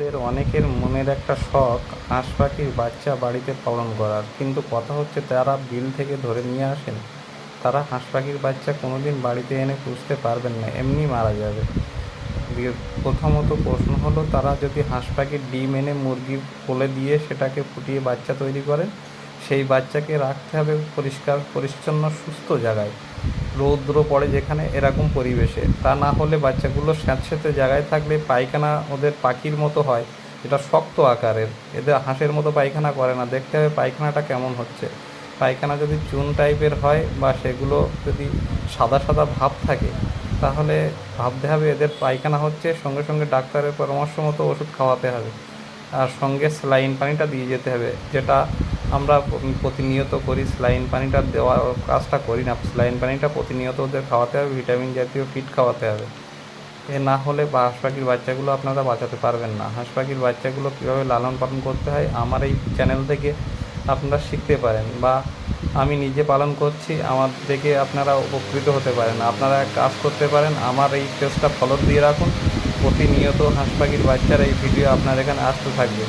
আমাদের অনেকের মনের একটা শখ হাঁস পাখির বাচ্চা বাড়িতে পালন করার। কিন্তু কথা হচ্ছে, তারা বিল থেকে ধরে নিয়ে আসেন। তারা হাঁস পাখির বাচ্চা কোনোদিন বাড়িতে এনে পুষতে পারবেন না, এমনি মারা যাবে। প্রথমত প্রশ্ন হলো, তারা যদি হাঁস পাখির ডিম এনে মুরগি কোলে দিয়ে সেটাকে ফুটিয়ে বাচ্চা তৈরি করেন সেই বাচ্চাকে রাখতে হবে পরিষ্কার, পরিচ্ছন্ন, সুস্থ জায়গায়। রৌদ্র পড়ে যেখানে এরকম পরিবেশে। তা না হলে বাচ্চাগুলো স্যাঁতস্যাঁতে জায়গায় থাকলে পায়খানা ওদের পাখির মতো হয়। এটা শক্ত আকারের। এদের হাঁসের মতো পায়খানা করে না। দেখতে হবে পায়খানাটা কেমন হচ্ছে। পায়খানা যদি চুন টাইপের হয় বা সেগুলো যদি সাদা সাদা ভাব থাকে, তাহলে ভাবতে হবে এদের পায়খানা হচ্ছে সঙ্গে সঙ্গে ডাক্তারের পরামর্শ মতো ওষুধ খাওয়াতে হবে। আর সঙ্গে স্যালাইন পানিটা দিয়ে যেতে হবে, যেটা আমরা প্রতিনিয়ত করি স্যালাইন পানিটা দেওয়া কাজটা করি না। স্যালাইন পানিটা প্রতিনিয়ত ওদের খাওয়াতে হবে, ভিটামিন জাতীয় ফিড খাওয়াতে হবে। এ না হলে বা হাঁস পাখির বাচ্চাগুলো আপনারা বাঁচাতে পারবেন না। হাঁস পাখির বাচ্চাগুলো কীভাবে লালন পালন করতে হয়, আমার এই চ্যানেল থেকে আপনারা শিখতে পারেন বা আমি নিজে পালন করছি, আমার থেকে আপনারা উপকৃত হতে পারেন। আপনারা কাজ করতে পারেন, আমার এই পেজটা ফলো দিয়ে রাখুন। প্রতিনিয়ত হাঁস পাখির বাচ্চার এই ভিডিও আপনার এখানে আসতে থাকবে।